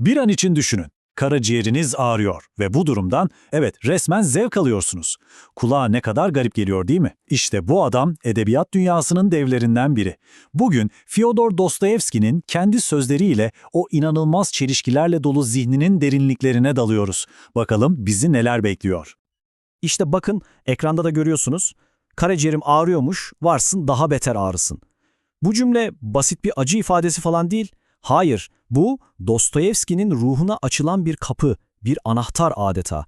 Bir an için düşünün. Karaciğeriniz ağrıyor ve bu durumdan evet resmen zevk alıyorsunuz. Kulağa ne kadar garip geliyor değil mi? İşte bu adam edebiyat dünyasının devlerinden biri. Bugün Fyodor Dostoyevski'nin kendi sözleriyle o inanılmaz çelişkilerle dolu zihninin derinliklerine dalıyoruz. Bakalım bizi neler bekliyor. İşte bakın ekranda da görüyorsunuz. Karaciğerim ağrıyormuş, varsın daha beter ağrısın. Bu cümle basit bir acı ifadesi falan değil. Hayır, bu Dostoyevski'nin ruhuna açılan bir kapı, bir anahtar adeta.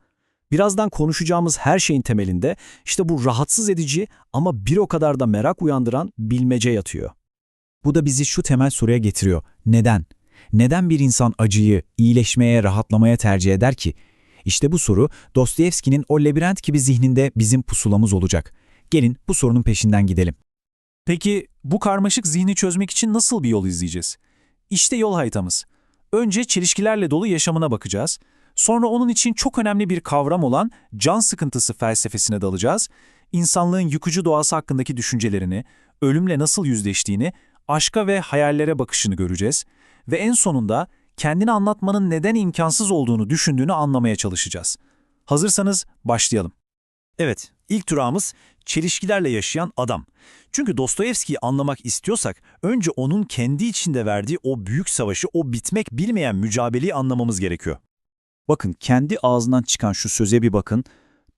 Birazdan konuşacağımız her şeyin temelinde işte bu rahatsız edici ama bir o kadar da merak uyandıran bilmece yatıyor. Bu da bizi şu temel soruya getiriyor. Neden? Neden bir insan acıyı, iyileşmeye, rahatlamaya tercih eder ki? İşte bu soru Dostoyevski'nin o labirent gibi zihninde bizim pusulamız olacak. Gelin bu sorunun peşinden gidelim. Peki bu karmaşık zihni çözmek için nasıl bir yol izleyeceğiz? İşte yol haritamız. Önce çelişkilerle dolu yaşamına bakacağız. Sonra onun için çok önemli bir kavram olan can sıkıntısı felsefesine dalacağız. İnsanlığın yıkıcı doğası hakkındaki düşüncelerini, ölümle nasıl yüzleştiğini, aşka ve hayallere bakışını göreceğiz. Ve en sonunda kendini anlatmanın neden imkansız olduğunu düşündüğünü anlamaya çalışacağız. Hazırsanız başlayalım. Evet, ilk durağımız çelişkilerle yaşayan adam. Çünkü Dostoyevski'yi anlamak istiyorsak önce onun kendi içinde verdiği o büyük savaşı, o bitmek bilmeyen mücadeleyi anlamamız gerekiyor. Bakın kendi ağzından çıkan şu söze bir bakın.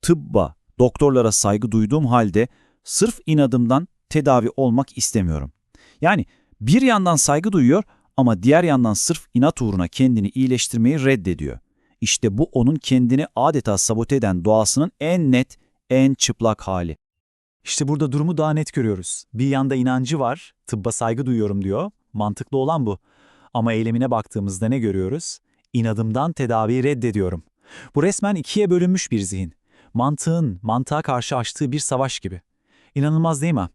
Tıbba, doktorlara saygı duyduğum halde sırf inadımdan tedavi olmak istemiyorum. Yani bir yandan saygı duyuyor ama diğer yandan sırf inat uğruna kendini iyileştirmeyi reddediyor. İşte bu onun kendini adeta sabote eden doğasının en net, en çıplak hali. İşte burada durumu daha net görüyoruz. Bir yanda inancı var, tıbba saygı duyuyorum diyor. Mantıklı olan bu. Ama eylemine baktığımızda ne görüyoruz? İnadımdan tedaviyi reddediyorum. Bu resmen ikiye bölünmüş bir zihin. Mantığın, mantığa karşı açtığı bir savaş gibi. İnanılmaz değil mi?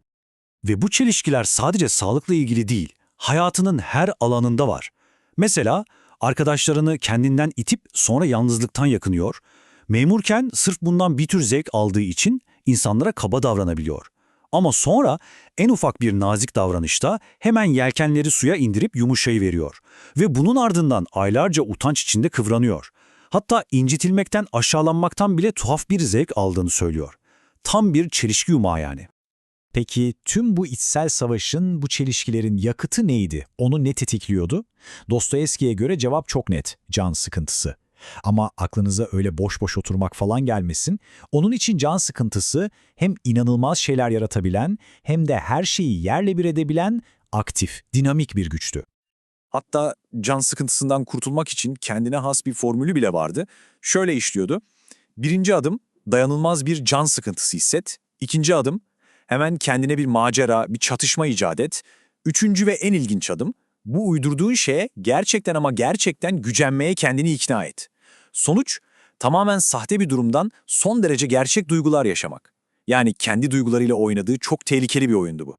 Ve bu çelişkiler sadece sağlıkla ilgili değil, hayatının her alanında var. Mesela arkadaşlarını kendinden itip sonra yalnızlıktan yakınıyor. Memurken sırf bundan bir tür zevk aldığı için insanlara kaba davranabiliyor. Ama sonra en ufak bir nazik davranışta hemen yelkenleri suya indirip yumuşayıveriyor. Ve bunun ardından aylarca utanç içinde kıvranıyor. Hatta incitilmekten, aşağılanmaktan bile tuhaf bir zevk aldığını söylüyor. Tam bir çelişki yumağı yani. Peki tüm bu içsel savaşın, bu çelişkilerin yakıtı neydi? Onu ne tetikliyordu? Dostoyevski'ye göre cevap çok net, can sıkıntısı. Ama aklınıza öyle boş boş oturmak falan gelmesin. Onun için can sıkıntısı hem inanılmaz şeyler yaratabilen hem de her şeyi yerle bir edebilen aktif, dinamik bir güçtü. Hatta can sıkıntısından kurtulmak için kendine has bir formülü bile vardı. Şöyle işliyordu. Birinci adım dayanılmaz bir can sıkıntısı hisset. İkinci adım hemen kendine bir macera, bir çatışma icat et. Üçüncü ve en ilginç adım bu uydurduğun şeye gerçekten ama gerçekten gücenmeye kendini ikna et. Sonuç tamamen sahte bir durumdan son derece gerçek duygular yaşamak. Yani kendi duygularıyla oynadığı çok tehlikeli bir oyundu bu.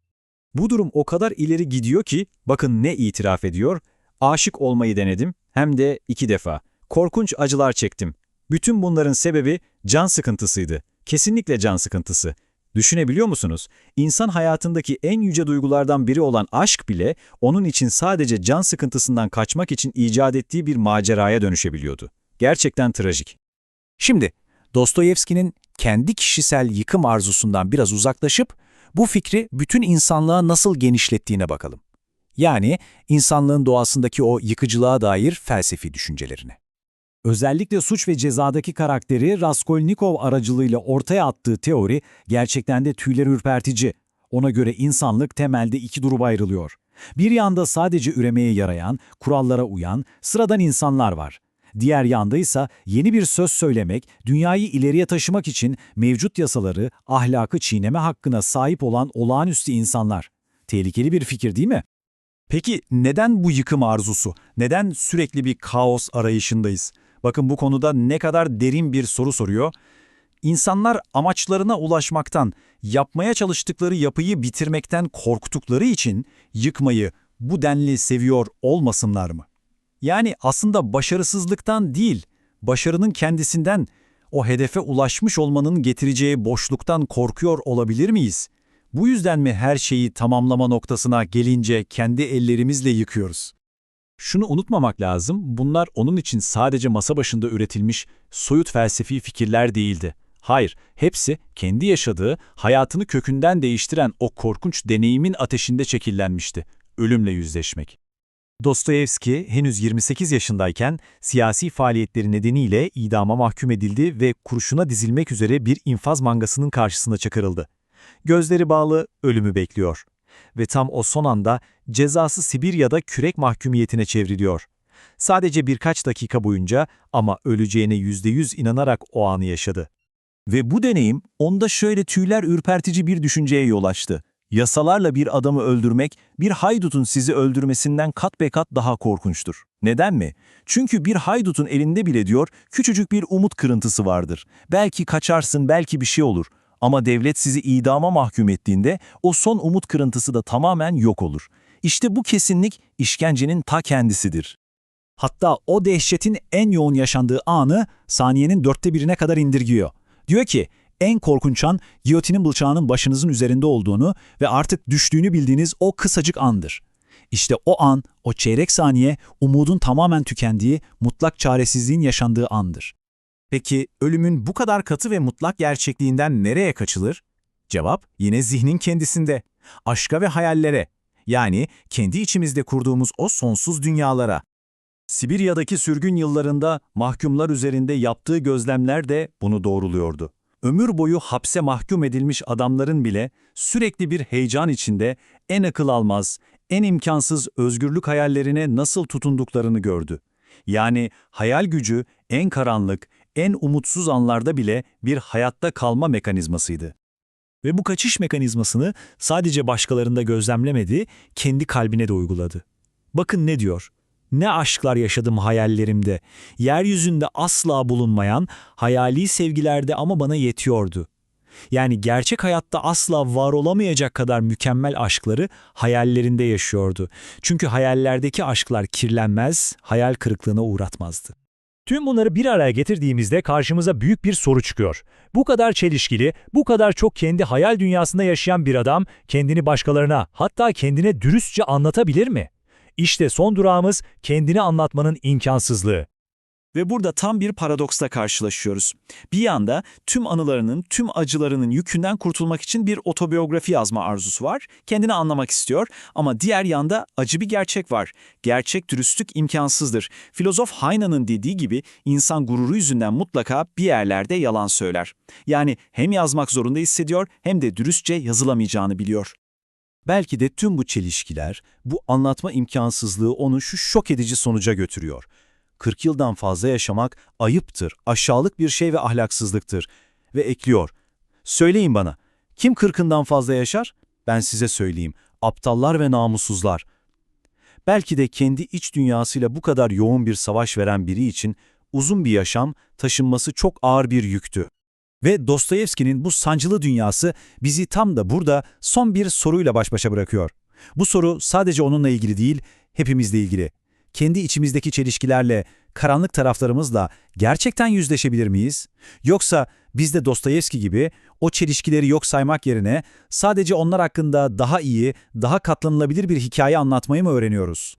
Bu durum o kadar ileri gidiyor ki bakın ne itiraf ediyor. Aşık olmayı denedim hem de iki defa. Korkunç acılar çektim. Bütün bunların sebebi can sıkıntısıydı. Kesinlikle can sıkıntısı. Düşünebiliyor musunuz? İnsan hayatındaki en yüce duygulardan biri olan aşk bile onun için sadece can sıkıntısından kaçmak için icat ettiği bir maceraya dönüşebiliyordu. Gerçekten trajik. Şimdi Dostoyevski'nin kendi kişisel yıkım arzusundan biraz uzaklaşıp bu fikri bütün insanlığa nasıl genişlettiğine bakalım. Yani insanlığın doğasındaki o yıkıcılığa dair felsefi düşüncelerine. Özellikle suç ve cezadaki karakteri Raskolnikov aracılığıyla ortaya attığı teori gerçekten de tüyleri ürpertici. Ona göre insanlık temelde iki gruba ayrılıyor. Bir yanda sadece üremeye yarayan, kurallara uyan, sıradan insanlar var. Diğer yanda ise yeni bir söz söylemek, dünyayı ileriye taşımak için mevcut yasaları, ahlakı çiğneme hakkına sahip olan olağanüstü insanlar. Tehlikeli bir fikir değil mi? Peki neden bu yıkım arzusu? Neden sürekli bir kaos arayışındayız? Bakın bu konuda ne kadar derin bir soru soruyor. İnsanlar amaçlarına ulaşmaktan, yapmaya çalıştıkları yapıyı bitirmekten korktukları için yıkmayı bu denli seviyor olmasınlar mı? Yani aslında başarısızlıktan değil, başarının kendisinden, o hedefe ulaşmış olmanın getireceği boşluktan korkuyor olabilir miyiz? Bu yüzden mi her şeyi tamamlama noktasına gelince kendi ellerimizle yıkıyoruz? şunu unutmamak lazım, bunlar onun için sadece masa başında üretilmiş soyut felsefi fikirler değildi. Hayır, hepsi kendi yaşadığı, hayatını kökünden değiştiren o korkunç deneyimin ateşinde çekillenmişti. Ölümle yüzleşmek. Dostoyevski henüz 28 yaşındayken siyasi faaliyetleri nedeniyle idama mahkum edildi ve kurşuna dizilmek üzere bir infaz mangasının karşısına çıkarıldı. Gözleri bağlı ölümü bekliyor. Ve tam o son anda cezası Sibirya'da kürek mahkumiyetine çevriliyor. Sadece birkaç dakika boyunca ama öleceğine %100 inanarak o anı yaşadı. Ve bu deneyim onda şöyle tüyler ürpertici bir düşünceye yol açtı. Yasalarla bir adamı öldürmek, bir haydutun sizi öldürmesinden kat be kat daha korkunçtur. Neden mi? Çünkü bir haydutun elinde bile diyor, küçücük bir umut kırıntısı vardır. Belki kaçarsın, belki bir şey olur. Ama devlet sizi idama mahkum ettiğinde o son umut kırıntısı da tamamen yok olur. İşte bu kesinlik işkencenin ta kendisidir. Hatta o dehşetin en yoğun yaşandığı anı saniyenin dörtte birine kadar indirgiyor. Diyor ki, en korkunç an giyotinin bıçağının başınızın üzerinde olduğunu ve artık düştüğünü bildiğiniz o kısacık andır. İşte o an, o çeyrek saniye umudun tamamen tükendiği, mutlak çaresizliğin yaşandığı andır. Peki ölümün bu kadar katı ve mutlak gerçekliğinden nereye kaçılır? Cevap yine zihnin kendisinde. Aşka ve hayallere. Yani kendi içimizde kurduğumuz o sonsuz dünyalara. Sibirya'daki sürgün yıllarında mahkumlar üzerinde yaptığı gözlemler de bunu doğruluyordu. Ömür boyu hapse mahkum edilmiş adamların bile sürekli bir heyecan içinde en akıl almaz, en imkansız özgürlük hayallerine nasıl tutunduklarını gördü. Yani hayal gücü en karanlık, en umutsuz anlarda bile bir hayatta kalma mekanizmasıydı. Ve bu kaçış mekanizmasını sadece başkalarında gözlemlemedi, kendi kalbine de uyguladı. Bakın ne diyor? Ne aşklar yaşadım hayallerimde. Yeryüzünde asla bulunmayan hayali sevgilerde ama bana yetiyordu. Yani gerçek hayatta asla var olamayacak kadar mükemmel aşkları hayallerinde yaşıyordu. Çünkü hayallerdeki aşklar kirlenmez, hayal kırıklığına uğratmazdı. Tüm bunları bir araya getirdiğimizde karşımıza büyük bir soru çıkıyor. Bu kadar çelişkili, bu kadar çok kendi hayal dünyasında yaşayan bir adam kendini başkalarına, hatta kendine dürüstçe anlatabilir mi? İşte son durağımız kendini anlatmanın imkansızlığı. Ve burada tam bir paradoksla karşılaşıyoruz. Bir yanda tüm anılarının, tüm acılarının yükünden kurtulmak için bir otobiyografi yazma arzusu var. Kendini anlamak istiyor ama diğer yanda acı bir gerçek var. Gerçek dürüstlük imkansızdır. Filozof Heinein'ın dediği gibi insan gururu yüzünden mutlaka bir yerlerde yalan söyler. Yani hem yazmak zorunda hissediyor hem de dürüstçe yazılamayacağını biliyor. Belki de tüm bu çelişkiler, bu anlatma imkansızlığı onu şu şok edici sonuca götürüyor. 40 yıldan fazla yaşamak ayıptır, aşağılık bir şey ve ahlaksızlıktır. Ve ekliyor, söyleyin bana, kim kırkından fazla yaşar? Ben size söyleyeyim, aptallar ve namussuzlar. Belki de kendi iç dünyasıyla bu kadar yoğun bir savaş veren biri için uzun bir yaşam taşınması çok ağır bir yüktü. Ve Dostoyevski'nin bu sancılı dünyası bizi tam da burada son bir soruyla baş başa bırakıyor. Bu soru sadece onunla ilgili değil, hepimizle ilgili. Kendi içimizdeki çelişkilerle, karanlık taraflarımızla gerçekten yüzleşebilir miyiz? Yoksa biz de Dostoyevski gibi o çelişkileri yok saymak yerine sadece onlar hakkında daha iyi, daha katlanılabilir bir hikaye anlatmayı mı öğreniyoruz?